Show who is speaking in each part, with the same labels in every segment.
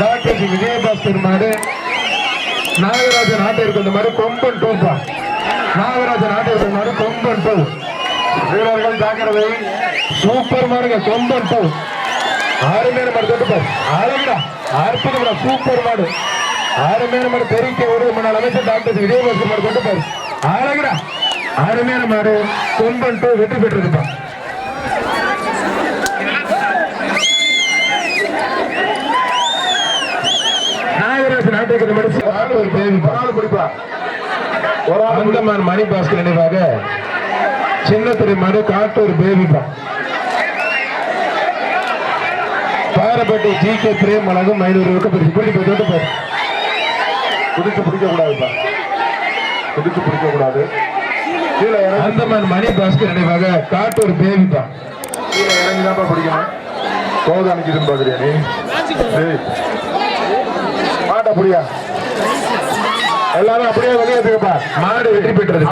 Speaker 1: Doctor G Vijayabaskar மாடு நாகராஜன் நாட்டிற்கு இந்த மாதிரி கொம்பன் டூப்பா நாகராஜன் நாட்டிற்கு மாதிரி கொம்பன் டூ வீரர்கள் ஜாக்கிரதை. சூப்பர் மாடுங்க கொம்பன் டூ மேல மாடு தொட்டுப்பார் அழகுடா. அற்புதம்டா சூப்பர் மாடு. ஆறு மேல மாடு தெரிவிக்க ஒரு முன்னாள் அமைச்சர் டாக்டர் ஜி விஜயபாஸ்கர் மாடு தொட்டுப்பார் அழகுடா. அருமையான மாடு கொம்பன் டூ வெற்றி பெற்றிருப்பான் ஒரு பேவி
Speaker 2: ஆள் பிடிப்பா ஒரு
Speaker 1: அந்தமான் மணி பாஸ்கர் நினைவாக சின்னத்திரை மாடு காட்டூர் பேபிப்பா. பாரப்பட்டி ஜி கே பிரேம் அழகும் ஐநூறு பரிசு பிடி போய் தொட்டு பாரு.
Speaker 2: குதிச்சு பிடிக்க கூடாதுப்பா குதிச்சு பிடிக்க கூடாது
Speaker 1: அந்தமான் மணி பாஸ்கர் நினைவாக காட்டூர் பேபிப்பா.
Speaker 2: கீழே இறங்கி தான் பிடிக்கணும். கோத அணிக்குதுன்னு பாக்குறியா நீ? அப்படியா? எல்லாரும் அப்படியே வெளியே எடுத்துக்கப்பா.
Speaker 1: மாடு வெற்றி பெற்றது.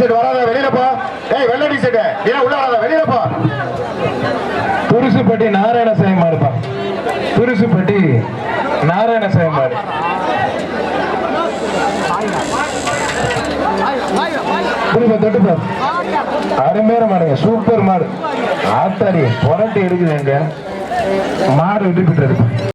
Speaker 2: டிஷர்ட் வராத? வெளியில போ. ஏய் வெள்ளை டிஷர்ட் ஏன் உள்ள வராத? வெளியில போ.
Speaker 1: துருசுப்பட்டி நாராயணசாமி மாடுப்பா துருசுப்பட்டி நாராயணசாமி மாடு. புரியுமா அருமையான மாடுங்க. சூப்பர் மாடு. ஆத்தாடி புரட்டி எடுக்குது எங்க மாடு வெற்றி பெற்றது